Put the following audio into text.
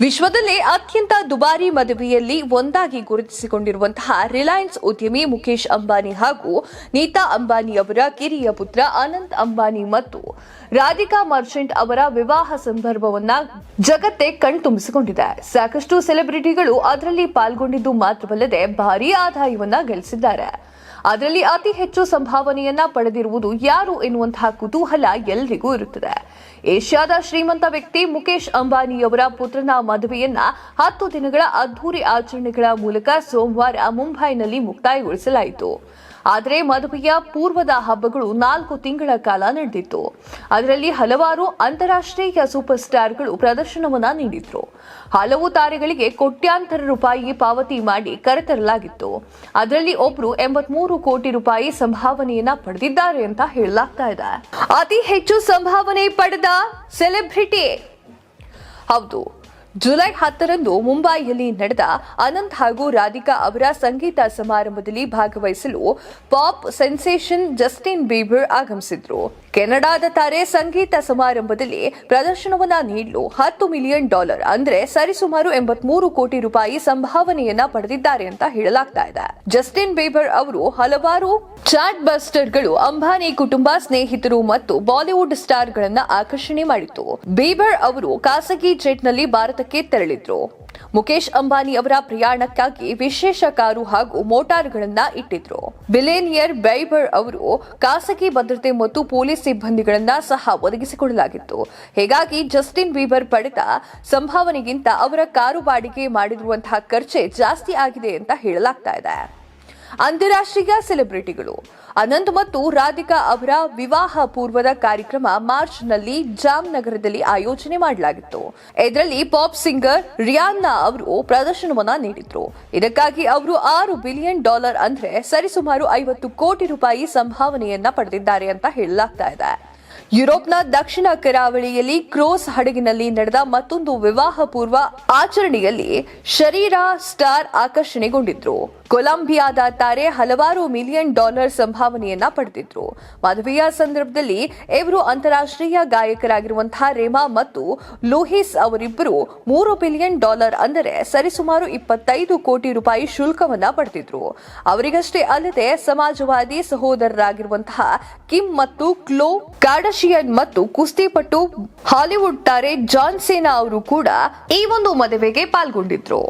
ವಿಶ್ವದಲ್ಲೇ ಅತ್ಯಂತ ದುಬಾರಿ ಮದುವೆಯಲ್ಲಿ ಒಂದಾಗಿ ಗುರುತಿಸಿಕೊಂಡಿರುವಂತಹ ರಿಲಯನ್ಸ್ ಉದ್ಯಮಿ ಮುಖೇಶ್ ಅಂಬಾನಿ ಹಾಗೂ ನೀತಾ ಅಂಬಾನಿ ಅವರ ಕಿರಿಯ ಪುತ್ರ ಅನಂತ್ ಅಂಬಾನಿ ಮತ್ತು ರಾಧಿಕಾ ಮರ್ಚೆಂಟ್ ಅವರ ವಿವಾಹ ಸಂದರ್ಭವನ್ನ ಜಗತ್ತೇ ಕಣ್ತುಂಬಿಸಿಕೊಂಡಿದೆ. ಸಾಕಷ್ಟು ಸೆಲೆಬ್ರಿಟಿಗಳು ಅದರಲ್ಲಿ ಪಾಲ್ಗೊಂಡಿದ್ದು ಮಾತ್ರವಲ್ಲದೆ ಭಾರೀ ಆದಾಯವನ್ನ ಗಳಿಸಿದ್ದಾರೆ. ಅದರಲ್ಲಿ ಅತಿ ಹೆಚ್ಚು ಸಂಭಾವನೆಯನ್ನ ಪಡೆದಿರುವುದು ಯಾರು ಎನ್ನುವಂತಹ ಕುತೂಹಲ ಎಲ್ಲರಿಗೂ ಇರುತ್ತದೆ. ಏಷ್ಯಾದ ಶ್ರೀಮಂತ ವ್ಯಕ್ತಿ ಮುಖೇಶ್ ಅಂಬಾನಿಯವರ ಪುತ್ರನ ಮದುವೆಯನ್ನ ಹತ್ತು ದಿನಗಳ ಅದ್ದೂರಿ ಆಚರಣೆಗಳ ಮೂಲಕ ಸೋಮವಾರ ಮುಂಬೈನಲ್ಲಿ ಮುಕ್ತಾಯಗೊಳಿಸಲಾಯಿತು. ಆದರೆ ಮದುವೆಯ ಪೂರ್ವದ ಹಬ್ಬಗಳು ನಾಲ್ಕು ತಿಂಗಳ ಕಾಲ ನಡೆದಿತ್ತು. ಅದರಲ್ಲಿ ಹಲವಾರು ಅಂತಾರಾಷ್ಟ್ರೀಯ ಸೂಪರ್ ಸ್ಟಾರ್ಗಳು ಪ್ರದರ್ಶನವನ್ನ ನೀಡಿದ್ರು. ಹಲವು ತಾರೆಗಳಿಗೆ ಕೋಟ್ಯಾಂತರ ರೂಪಾಯಿ ಪಾವತಿ ಮಾಡಿ ಕರೆತರಲಾಗಿತ್ತು. ಅದರಲ್ಲಿ ಒಬ್ರು ಎಂಬತ್ಮೂರು ಕೋಟಿ ರೂಪಾಯಿ ಸಂಭಾವನೆಯನ್ನ ಪಡೆದಿದ್ದಾರೆ ಅಂತ ಹೇಳಲಾಗ್ತಾ ಇದೆ. ಅತಿ ಹೆಚ್ಚು ಸಂಭಾವನೆ ಪಡೆದ ಸೆಲೆಬ್ರಿಟಿ ಹೌದು. ಜುಲೈ ಹತ್ತರಂದು ಮುಂಬೈಯಲ್ಲಿ ನಡೆದ ಅನಂತ್ ಹಾಗೂ ರಾಧಿಕಾ ಅವರ ಸಂಗೀತ ಸಮಾರಂಭದಲ್ಲಿ ಭಾಗವಹಿಸಲು ಪಾಪ್ ಸೆನ್ಸೇಷನ್ ಜಸ್ಟಿನ್ ಬೀಬರ್ ಆಗಮಿಸಿದ್ರು. ಕೆನಡಾದ ತಾರೆ ಸಂಗೀತ ಸಮಾರಂಭದಲ್ಲಿ ಪ್ರದರ್ಶನವನ್ನ ನೀಡಲು ಹತ್ತು ಮಿಲಿಯನ್ ಡಾಲರ್ ಅಂದ್ರೆ ಸರಿಸುಮಾರು ಎಂಬತ್ಮೂರು ಕೋಟಿ ರೂಪಾಯಿ ಸಂಭಾವನೆಯನ್ನ ಪಡೆದಿದ್ದಾರೆ ಅಂತ ಹೇಳಲಾಗ್ತಾ ಇದೆ. ಜಸ್ಟಿನ್ ಬೀಬರ್ ಅವರು ಹಲವಾರು ಚಾಟ್ ಬಸ್ಟರ್ಗಳು ಅಂಬಾನಿ ಕುಟುಂಬ ಸ್ನೇಹಿತರು ಮತ್ತು ಬಾಲಿವುಡ್ ಸ್ಟಾರ್ಗಳನ್ನ ಆಕರ್ಷಣೆ ಮಾಡಿತು ಬೀಬರ್ ಅವರು ಖಾಸಗಿ ಜೆಟ್ನಲ್ಲಿ ಭಾರತಕ್ಕೆ ತೆರಳಿದ್ರು. ಮುಖೇಶ್ ಅಂಬಾನಿ ಅವರ ಪ್ರಯಾಣಕ್ಕಾಗಿ ವಿಶೇಷ ಕಾರು ಹಾಗೂ ಮೋಟಾರ್ಗಳನ್ನ ಇಟ್ಟಿದ್ರು. ಬಿಲೇನಿಯರ್ ಬೈಬರ್ ಅವರು ಖಾಸಗಿ ಭದ್ರತೆ ಮತ್ತು ಪೊಲೀಸ್ ಸಿಬ್ಬಂದಿಗಳನ್ನ ಸಹ ಒದಗಿಸಿಕೊಡಲಾಗಿತ್ತು. ಹೀಗಾಗಿ ಜಸ್ಟಿನ್ ಬೀಬರ್ ಪಡೆದ ಸಂಭಾವನೆಗಿಂತ ಅವರ ಕಾರು ಬಾಡಿಗೆ ಮಾಡಿರುವಂತಹ ಖರ್ಚೆ ಜಾಸ್ತಿ ಆಗಿದೆ ಅಂತ ಹೇಳಲಾಗ್ತಾ ಇದೆ. ಅಂತಾರಾಷ್ಟ್ರೀಯ ಸೆಲೆಬ್ರಿಟಿಗಳು ಅನಂತ್ ಮತ್ತು ರಾಧಿಕಾ ಅವರ ವಿವಾಹ ಪೂರ್ವದ ಕಾರ್ಯಕ್ರಮ ಮಾರ್ಚ್ನಲ್ಲಿ ನಗರದಲ್ಲಿ ಆಯೋಜನೆ ಮಾಡಲಾಗಿತ್ತು. ಇದರಲ್ಲಿ ಪಾಪ್ ಸಿಂಗರ್ ರಿಯಾನ್ನಾ ಅವರು ಪ್ರದರ್ಶನವನ್ನ ನೀಡಿದ್ರು. ಇದಕ್ಕಾಗಿ ಅವರು ಆರು ಬಿಲಿಯನ್ ಡಾಲರ್ ಅಂದ್ರೆ ಸರಿಸುಮಾರು ಐವತ್ತು ಕೋಟಿ ರೂಪಾಯಿ ಸಂಭಾವನೆಯನ್ನ ಪಡೆದಿದ್ದಾರೆ ಅಂತ ಹೇಳಲಾಗ್ತಾ ಇದೆ. ಯುರೋಪ್ನ ದಕ್ಷಿಣ ಕರಾವಳಿಯಲ್ಲಿ ಕ್ರೋಸ್ ಹಡಗಿನಲ್ಲಿ ನಡೆದ ಮತ್ತೊಂದು ವಿವಾಹ ಪೂರ್ವ ಆಚರಣೆಯಲ್ಲಿ ಶರೀರ ಸ್ಟಾರ್ ಆಕರ್ಷಣೆಗೊಂಡಿದ್ರು. ಕೊಲಂಬಿಯಾದ ತಾರೆ ಹಲವಾರು ಮಿಲಿಯನ್ ಡಾಲರ್ ಸಂಭಾವನೆಯನ್ನ ಪಡೆದಿದ್ರು. ಮದುವೆಯ ಸಂದರ್ಭದಲ್ಲಿ ಇವರು ಅಂತಾರಾಷ್ಟ್ರೀಯ ಗಾಯಕರಾಗಿರುವಂತಹ ರೇಮಾ ಮತ್ತು ಲೂಹಿಸ್ ಅವರಿಬ್ಬರು ಮೂರು ಬಿಲಿಯನ್ ಡಾಲರ್ ಅಂದರೆ ಸರಿಸುಮಾರು ಇಪ್ಪತ್ತೈದು ಕೋಟಿ ರೂಪಾಯಿ ಶುಲ್ಕವನ್ನ ಪಡೆದಿದ್ರು. ಅವರಿಗಷ್ಟೇ ಅಲ್ಲದೆ ಸಮಾಜವಾದಿ ಸಹೋದರರಾಗಿರುವಂತಹ ಕಿಮ್ ಮತ್ತು ಕ್ಲೋ ಕಾರ್ಡಶಿಯನ್ ಮತ್ತು ಕುಸ್ತಿಪಟ್ಟು ಹಾಲಿವುಡ್ ತಾರೆ ಜಾನ್ ಸೇನಾ ಅವರು ಕೂಡ ಈ ಒಂದು ಮದುವೆಗೆ ಪಾಲ್ಗೊಂಡಿದ್ರು.